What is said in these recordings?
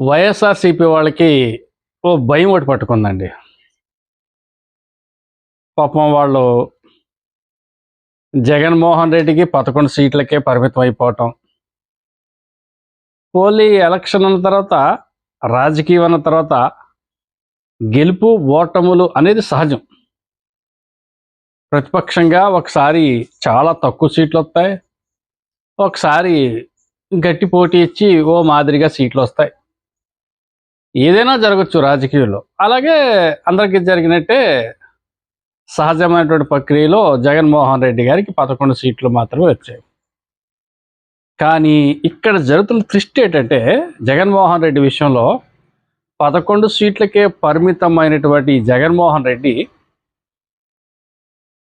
వైఎస్ఆర్సీపీ వాళ్ళకి ఓ భయం ఒకటి పట్టుకుందండి. పాపం వాళ్ళు జగన్మోహన్ రెడ్డికి పదకొండు సీట్లకే పరిమితం అయిపోవటం. పోలీ ఎలక్షన్ అన్న తర్వాత రాజకీయం అన్న తర్వాత గెలుపు ఓటములు అనేది సహజం. ప్రతిపక్షంగా ఒకసారి చాలా తక్కువ సీట్లు వస్తాయి. ఒకసారి గట్టి పోటీ ఇచ్చి ఓ మాదిరిగా సీట్లు వస్తాయి. ఏదైనా జరగచ్చు రాజకీయంలో అలాగే అందరికీ జరిగినట్టే సహజమైనటువంటి ప్రక్రియలో జగన్మోహన్ రెడ్డి గారికి పదకొండు సీట్లు మాత్రమే వచ్చాయి. కానీ ఇక్కడ జరుగుతున్న దృష్టి ఏంటంటే జగన్మోహన్ రెడ్డి విషయంలో పదకొండు సీట్లకే పరిమితమైనటువంటి జగన్మోహన్ రెడ్డి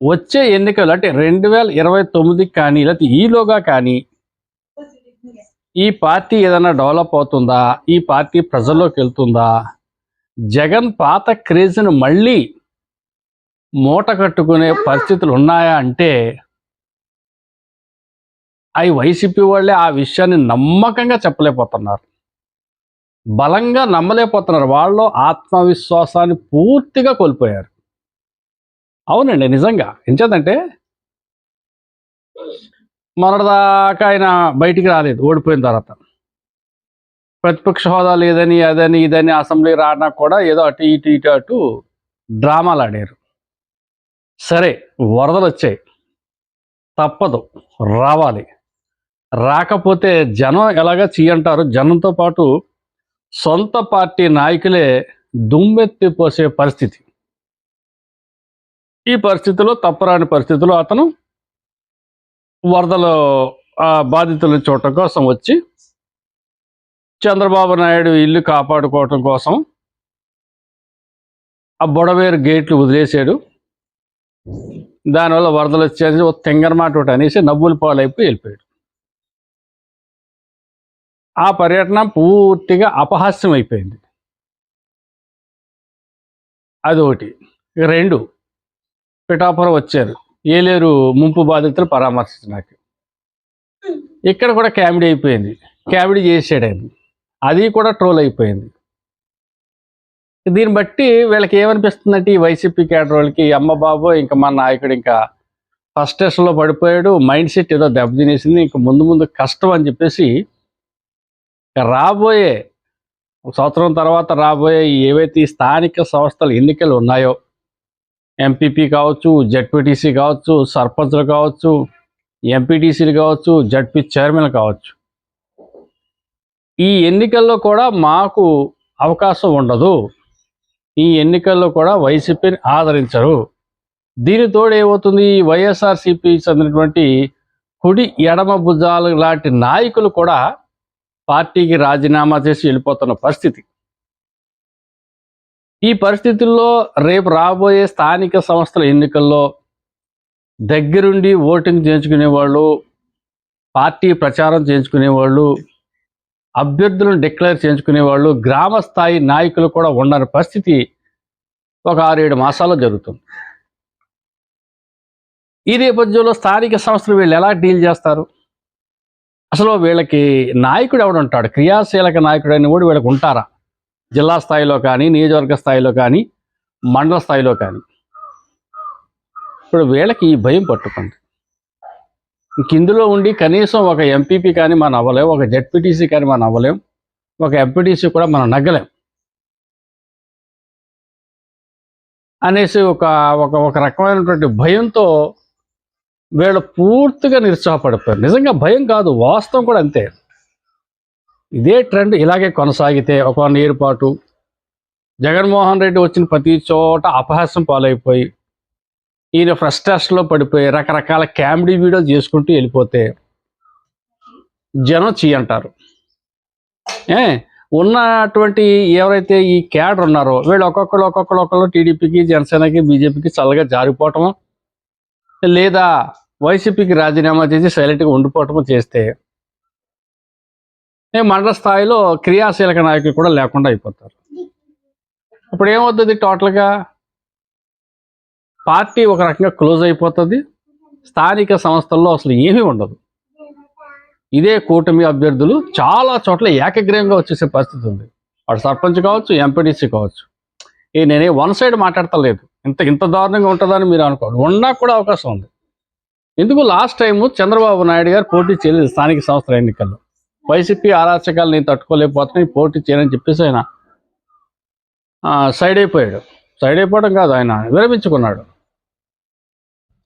వచ్చే ఎన్నికలు అంటే రెండు వేల ఇరవై తొమ్మిదికి కానీ లేకపోతే ఈలోగా కానీ ఈ పార్టీ ఏదైనా డెవలప్ అవుతుందా? ఈ పార్టీ ప్రజల్లోకి వెళ్తుందా? జగన్ పాత క్రేజ్ను మళ్ళీ మూట కట్టుకునే పరిస్థితులు ఉన్నాయా అంటే అవి వైసీపీ వాళ్ళే ఆ విషయాన్ని నమ్మకంగా చెప్పలేకపోతున్నారు. బలంగా నమ్మలేకపోతున్నారు. వాళ్ళు ఆత్మవిశ్వాసాన్ని పూర్తిగా కోల్పోయారు. అవునండి నిజంగా. ఎంచేదంటే మొన్నటిదాకా ఆయన బయటికి రాలేదు ఓడిపోయిన తర్వాత. ప్రతిపక్ష హోదా లేదని అదని ఇదని అసెంబ్లీ రానా కూడా ఏదో అటు ఇటు ఇటు అటు డ్రామాలు ఆడారు. సరే వరదలు వచ్చాయి. తప్పదు రావాలి. రాకపోతే జనం ఎలాగా చీయంటారు? జనంతో పాటు సొంత పార్టీ నాయకులే దుమ్మెత్తి పోసే పరిస్థితి. ఈ పరిస్థితిలో తప్పరాని పరిస్థితిలో అతను వరదలు ఆ చూడటం కోసం వచ్చి చంద్రబాబు నాయుడు ఇల్లు కాపాడుకోవటం కోసం ఆ బుడవేరు గేట్లు వదిలేసాడు. దానివల్ల వరదలు వచ్చేసి ఒక తెంగరమాట ఒకటి అనేసి నవ్వుల పాలైపోయి వెళ్ళిపోయాడు. ఆ పర్యటన పూర్తిగా అపహాస్యం అయిపోయింది. అదొకటి. రెండు పిఠాపురం వచ్చారు. ఏలేరు ముంపు బాధితులు పరామర్శించడానికి ఇక్కడ కూడా కామెడీ అయిపోయింది. కామెడీ చేసాడు ఆయన అది కూడా ట్రోల్ అయిపోయింది. దీన్ని బట్టి వీళ్ళకి ఏమనిపిస్తుందంటే ఈ వైసీపీ క్యాడర్ వాళ్ళకి అమ్మ బాబు ఇంకా మా నాయకుడు ఇంకా ఫస్ట్ స్టేషన్లో పడిపోయాడు మైండ్ సెట్ ఏదో దెబ్బతినేసింది ఇంకా ముందు ముందు కష్టం అని చెప్పేసి రాబోయే సంవత్సరం తర్వాత రాబోయే ఏవైతే ఈ స్థానిక సంస్థల ఎన్నికలు ఉన్నాయో ఎంపీపీ కావచ్చు జడ్పీటీసీ కావచ్చు సర్పంచ్లు కావచ్చు ఎంపీటీసీలు కావచ్చు జడ్పీ చైర్మన్ కావచ్చు. ఈ ఎన్నికల్లో కూడా మాకు అవకాశం ఉండదు. ఈ ఎన్నికల్లో కూడా వైసీపీని ఆదరించరు. దీనితోడు ఏమవుతుంది? ఈ వైఎస్ఆర్సీపీ చెందినటువంటి కుడి ఎడమ భుజాలు లాంటి నాయకులు కూడా పార్టీకి రాజీనామా చేసి వెళ్ళిపోతున్న పరిస్థితి. ఈ పరిస్థితుల్లో రేపు రాబోయే స్థానిక సంస్థల ఎన్నికల్లో దగ్గరుండి ఓటింగ్ చేయించుకునే వాళ్ళు పార్టీ ప్రచారం చేయించుకునే వాళ్ళు అభ్యర్థులను డిక్లేర్ చేయించుకునే వాళ్ళు గ్రామ స్థాయి నాయకులు కూడా ఉండని పరిస్థితి ఒక ఆరేడు మాసాల్లో జరుగుతుంది. ఈ నేపథ్యంలో స్థానిక సంస్థలు వీళ్ళు ఎలా డీల్ చేస్తారు? అసలు వీళ్ళకి నాయకుడు ఎవడుంటాడు క్రియాశీలక నాయకుడు అని కూడా వీళ్ళకి ఉంటారా? జిల్లా స్థాయిలో కానీ నియోజకవర్గ స్థాయిలో కానీ మండల స్థాయిలో కానీ. ఇప్పుడు వీళ్ళకి ఈ భయం పట్టుకుంది. ఇంక ఇందులో ఉండి కనీసం ఒక ఎంపీపీ కానీ మనం అవ్వలేం ఒక జెడ్పీటీసీ కానీ మనం అవ్వలేం ఒక ఎంపీటీసీ కూడా మనం నగ్గలేం. అనేసి ఒక ఒక ఒక రకమైనటువంటి భయంతో వీళ్ళు పూర్తిగా నిరుత్సాహపడిపోయారు. నిజంగా భయం కాదు వాస్తవం కూడా అంతే. ఇదే ట్రెండ్ ఇలాగే కొనసాగితే ఒక వన్ పాటు జగన్మోహన్ రెడ్డి వచ్చిన ప్రతి చోట అపహాస్యం పాలైపోయి ఈయన ఫ్రస్ట్రేషన్లో పడిపోయి రకరకాల కామెడీ వీడియోలు చేసుకుంటూ వెళ్ళిపోతే జనం చీ అంటారు. ఏ ఉన్నటువంటి ఎవరైతే ఈ క్యాడర్ ఉన్నారో వీళ్ళు ఒక్కొక్కరు ఒక్కొక్కరు ఒక్కరు టీడీపీకి జనసేనకి బీజేపీకి చల్లగా జారిపోవటం లేదా వైసీపీకి రాజీనామా చేసి సైలెంట్గా ఉండిపోవటం చేస్తే మండల స్థాయిలో క్రియాశీలక నాయకులు కూడా లేకుండా అయిపోతారు. ఇప్పుడు ఏమవుతుంది టోటల్గా? పార్టీ ఒక రకంగా క్లోజ్ అయిపోతుంది. స్థానిక సంస్థల్లో అసలు ఏమీ ఉండదు. ఇదే కూటమి అభ్యర్థులు చాలా చోట్ల ఏకగ్రహంగా వచ్చేసే పరిస్థితి ఉంది. వాడు సర్పంచ్ కావచ్చు ఎంపీటీసీ కావచ్చు. ఏ నేనే వన్ సైడ్ మాట్లాడతలేదు. ఇంత ఇంత దారుణంగా ఉంటుందని మీరు అనుకోండి ఉన్నా కూడా అవకాశం ఉంది. ఎందుకు లాస్ట్ టైము చంద్రబాబు నాయుడు గారు పోటీ చేయలేదు స్థానిక సంస్థల ఎన్నికల్లో? వైసీపీ అరాచకాలు నేను తట్టుకోలేకపోతున్నాయి పోటీ చేయనని చెప్పేసి ఆయన సైడ్ అయిపోయాడు. సైడ్ అయిపోవడం కాదు ఆయన విరమించుకున్నాడు.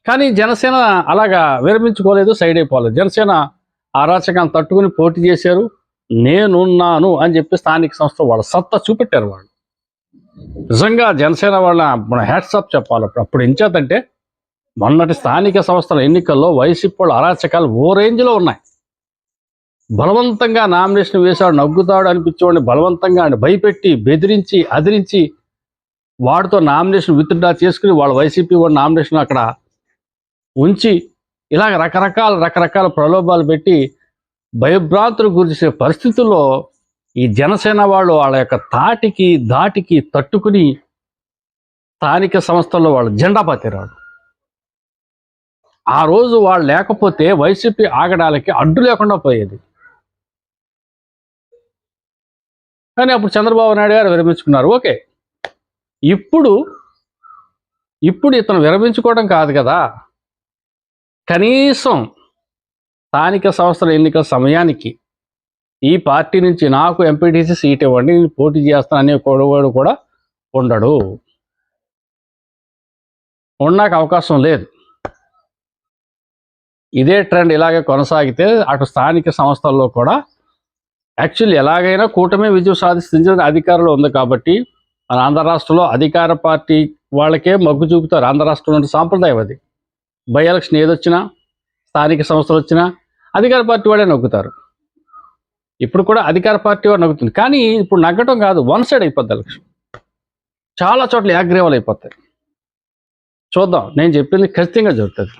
కానీ జనసేన అలాగా విరమించుకోలేదు సైడ్ అయిపోలేదు జనసేన అరాచకాన్ని తట్టుకుని పోటీ చేశారు నేనున్నాను అని చెప్పి స్థానిక సంస్థ వాళ్ళ సత్తా చూపెట్టారు వాళ్ళు. నిజంగా జనసేన వాళ్ళ మన హ్యాట్సాప్ చెప్పాలి అప్పుడు. అప్పుడు ఎంచేతంటే మొన్నటి స్థానిక సంస్థల ఎన్నికల్లో వైసీపీ వాళ్ళు అరాచకాలు ఓ రేంజ్లో ఉన్నాయి. బలవంతంగా నామినేషన్ వేశాడు నగ్గుతాడు అనిపించేవాడిని బలవంతంగా అని భయపెట్టి బెదిరించి అదిరించి వాడితో నామినేషన్ విత్డ్రా చేసుకుని వాళ్ళ వైసీపీ వాడు నామినేషన్ అక్కడ ఉంచి ఇలాగ రకరకాల రకరకాల ప్రలోభాలు పెట్టి భయభ్రాంతులు గురించే పరిస్థితుల్లో ఈ జనసేన వాళ్ళు వాళ్ళ యొక్క తాటికి దాటికి తట్టుకుని స్థానిక సంస్థల్లో వాళ్ళు జెండా పాతిరాడు. ఆ రోజు వాళ్ళు లేకపోతే వైసీపీ ఆగడాలకి అడ్డు లేకుండా పోయేది. కానీ అప్పుడు చంద్రబాబు నాయుడు గారు విరమించుకున్నారు. ఓకే. ఇప్పుడు ఇప్పుడు ఇతను విరమించుకోవడం కాదు కదా. కనీసం స్థానిక సంస్థల ఎన్నికల సమయానికి ఈ పార్టీ నుంచి నాకు ఎంపీటీసీ సీట్ ఇవ్వండి నేను పోటీ చేస్తాను అనే కొడవాడు కూడా ఉండడు. ఉండడానికి అవకాశం లేదు. ఇదే ట్రెండ్ ఇలాగే కొనసాగితే అటు స్థానిక సంస్థల్లో కూడా యాక్చువల్లీ ఎలాగైనా కూటమి విజయం సాధిస్తుంది అధికారంలో ఉంది కాబట్టి మన ఆంధ్ర రాష్ట్రంలో అధికార పార్టీ వాళ్ళకే మగ్గు చూపుతారు. ఆంధ్ర రాష్ట్రంలో సాంప్రదాయం అది. బై ఎలక్షన్ ఏదొచ్చినా స్థానిక సంస్థలు వచ్చినా అధికార పార్టీ వాళ్ళే నొక్కుతారు ఇప్పుడు కూడా అధికార పార్టీ వాడు నవ్వుతుంది. కానీ ఇప్పుడు నగ్గటం కాదు. వన్ సైడ్ అయిపోద్ది ఎలక్షన్. చాలా చోట్ల యాగ్రేవాలు అయిపోతాయి. చూద్దాం. నేను చెప్పింది ఖచ్చితంగా జరుగుతుంది.